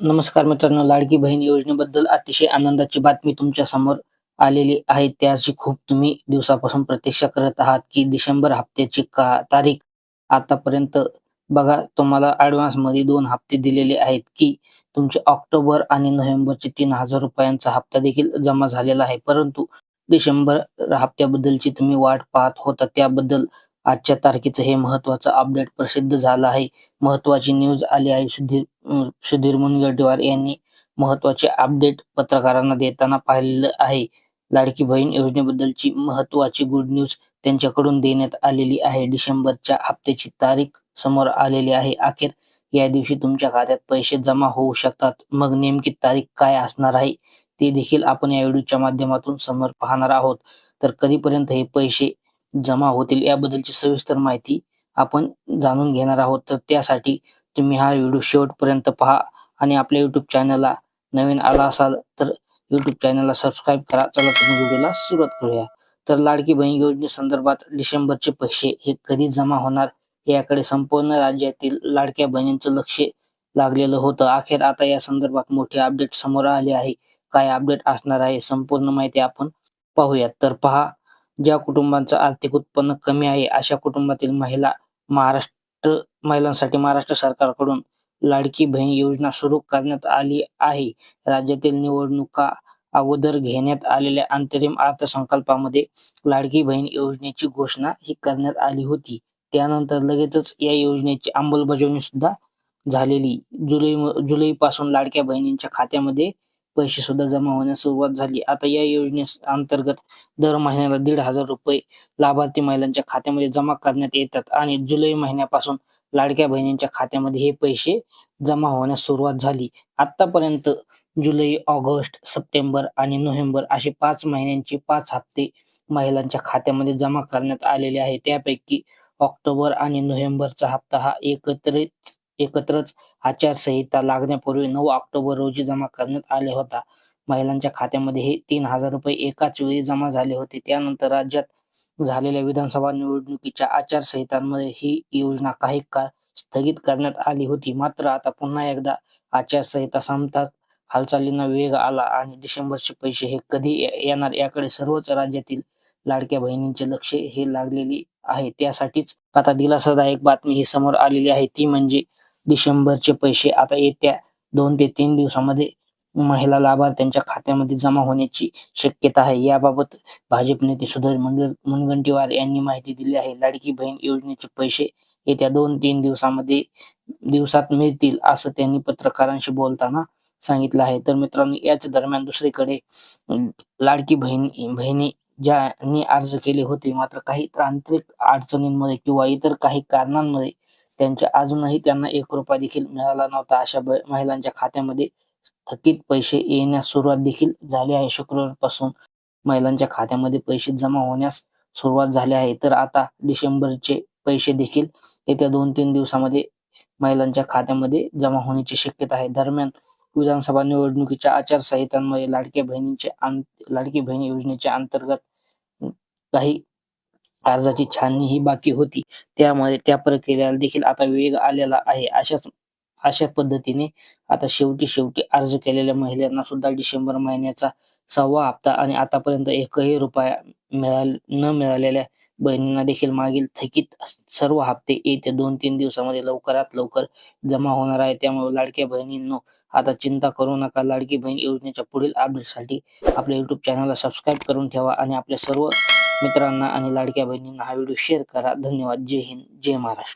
नमस्कार मित्रांनो लाडकी बहीण योजनेबद्दल अतिशय आनंदाची बातमी तुमच्यासमोर आलेली आहे. त्याची खूप तुम्ही दिवसापासून प्रतीक्षा करत आहात की डिसेंबर हप्त्याची का तारीख आतापर्यंत बघा तुम्हाला ऍडव्हान्समध्ये दोन हप्ते दिलेले आहेत की तुमचे ऑक्टोबर आणि नोव्हेंबरचे तीन हजार रुपयांचा हप्ता देखील जमा झालेला आहे. परंतु डिसेंबर हप्त्याबद्दलची तुम्ही वाट पाहत होता त्याबद्दल आजच्या तारखेचं हे महत्वाचं अपडेट प्रसिद्ध झालं आहे. महत्वाची न्यूज आली आहे सुधीर सुधीर मुनगंटीवार यांनी महत्त्वाचे अपडेट पत्रकारांना देताना पाहिलेलं आहे. लाडकी बहीण योजनेबद्दलची महत्वाची गुड न्यूज त्यांच्याकडून देण्यात आलेली आहे. डिसेंबरच्या हप्त्याची तारीख समोर आलेली आहे. अखेर या दिवशी तुमच्या खात्यात पैसे जमा होऊ शकतात. मग नेमकी तारीख काय असणार आहे? ते देखील आपण या व्हिडिओच्या माध्यमातून समोर पाहणार आहोत. तर कधीपर्यंत हे पैसे जमा होतील याबद्दलची सविस्तर माहिती आपण जाणून घेणार आहोत. तर त्यासाठी तुम्ही हा व्हिडिओ शेवटपर्यंत पहा आणि आपल्या युट्यूब चॅनलला नवीन आला असाल तर युट्यूब चॅनलला सबस्क्राईब करा. चला तुम्ही व्हिडिओला सुरुवात करूया. तर लाडकी बहीण योजनेसंदर्भात डिसेंबरचे पैसे हे कधी जमा होणार याकडे संपूर्ण राज्यातील लाडक्या बहिणींचं लक्ष लागलेलं होतं. अखेर आता या संदर्भात मोठे अपडेट समोर आले आहे. काय अपडेट असणार आहे संपूर्ण माहिती आपण पाहूयात. तर पहा ज्या कुटुंबांचं आर्थिक उत्पन्न कमी आहे अशा कुटुंबातील महिला महाराष्ट्र महिलांसाठी महाराष्ट्र सरकारकडून लाडकी बहीण योजना सुरू करण्यात आली आहे. राज्यातील निवडणुका अगोदर घेण्यात आलेल्या अंतरिम अर्थसंकल्पामध्ये लाडकी बहीण योजनेची घोषणा ही करण्यात आली होती. त्यानंतर लगेचच या योजनेची अंमलबजावणी सुद्धा झालेली. जुलै जुलै पासून लाडक्या बहिणींच्या खात्यामध्ये पैसे सुद्धा जमा होण्यास सुरुवात झाली. आता या योजने अंतर्गत दर महिन्याला दीड हजार रुपये लाभार्थी महिलांच्या खात्यामध्ये जमा करण्यात येतात आणि जुलै महिन्यापासून लाडक्या बहिणींच्या खात्यामध्ये हे पैसे जमा होण्यास सुरुवात झाली. आतापर्यंत जुलै ऑगस्ट सप्टेंबर आणि नोव्हेंबर असे पाच महिन्यांचे पाच हप्ते महिलांच्या खात्यामध्ये जमा करण्यात आलेले आहे त्यापैकी ऑक्टोबर आणि नोव्हेंबरचा हप्ता हा एकत्रित एकत्रच आचारसंहिता लागण्यापूर्वी नऊ ऑक्टोबर रोजी जमा करण्यात आले होता. महिलांच्या खात्यामध्ये हे तीन हजार रुपये एकाच वेळी जमा झाले होते. त्यानंतर राज्यात झालेल्या विधानसभा निवडणुकीच्या आचारसंहितांमध्ये ही योजना काही काळ स्थगित करण्यात आली होती. मात्र आता पुन्हा एकदा आचारसंहिता संपतात हालचालींना वेग आला आणि डिसेंबरचे पैसे हे कधी येणार याकडे सर्वच राज्यातील लाडक्या बहिणींचे लक्ष हे लागलेली आहे. त्यासाठीच आता दिलासादायक बातमी ही समोर आलेली आहे. ती म्हणजे डिसेंबरचे पैसे आता येत्या दोन ते तीन दिवसामध्ये महिला लाभार्थ्यांच्या खात्यामध्ये जमा होण्याची शक्यता आहे. याबाबत भाजप नेते सुधीर मुनगंटीवार यांनी माहिती दिली आहे. लाडकी बहीण योजनेचे पैसे येत्या दोन तीन दिवसामध्ये दिवसात मिळतील असं त्यांनी पत्रकारांशी बोलताना सांगितलं आहे. तर मित्रांनो याच दरम्यान दुसरीकडे लाडकी बहीण बहिणी ज्यांनी अर्ज केले होते मात्र काही तांत्रिक अडचणींमध्ये किंवा इतर काही कारणांमुळे त्यांच्या अजूनही त्यांना एक रुपया देखील मिळाला नव्हता. अशा महिलांच्या खात्यामध्ये थकीत पैसे येण्यास सुरुवात देखील झाली आहे. शुक्रवारपासून महिलांच्या खात्यामध्ये पैसे जमा होण्यास सुरुवात झाली आहे. तर आता डिसेंबरचे पैसे देखील येत्या दोन तीन दिवसामध्ये महिलांच्या खात्यामध्ये जमा होण्याची शक्यता आहे. दरम्यान विधानसभा निवडणुकीच्या आचारसंहितांमुळे लाडक्या बहिणींचे लाडकी बहीण योजनेच्या अंतर्गत काही अर्जाची छाननी ही बाकी होती. त्यामुळे त्या प्रक्रियेला देखील आता वेग आलेला आहे. अशाच अशा पद्धतीने आता शेवटी शेवटी अर्ज केलेल्या महिलांना सुद्धा डिसेंबर महिन्याचा सहावा हप्ता आणि आतापर्यंत एकही रुपया मिळाल न मिळालेल्या बहिणींना देखील मागील थकीत सर्व हप्ते येत्या दोन तीन दिवसामध्ये लवकरात लवकर जमा होणार आहे त्यामुळे लाडक्या बहिणींनो आता चिंता करू नका. लाडकी बहीण योजनेच्या पुढील अपडेटसाठी आपल्या युट्यूब चॅनलला सबस्क्राईब करून ठेवा आणि आपल्या सर्व मित्रांना आणि लाडक्या बहिणींना हा व्हिडिओ शेअर करा. धन्यवाद. जय हिंद. जय महाराष्ट्र.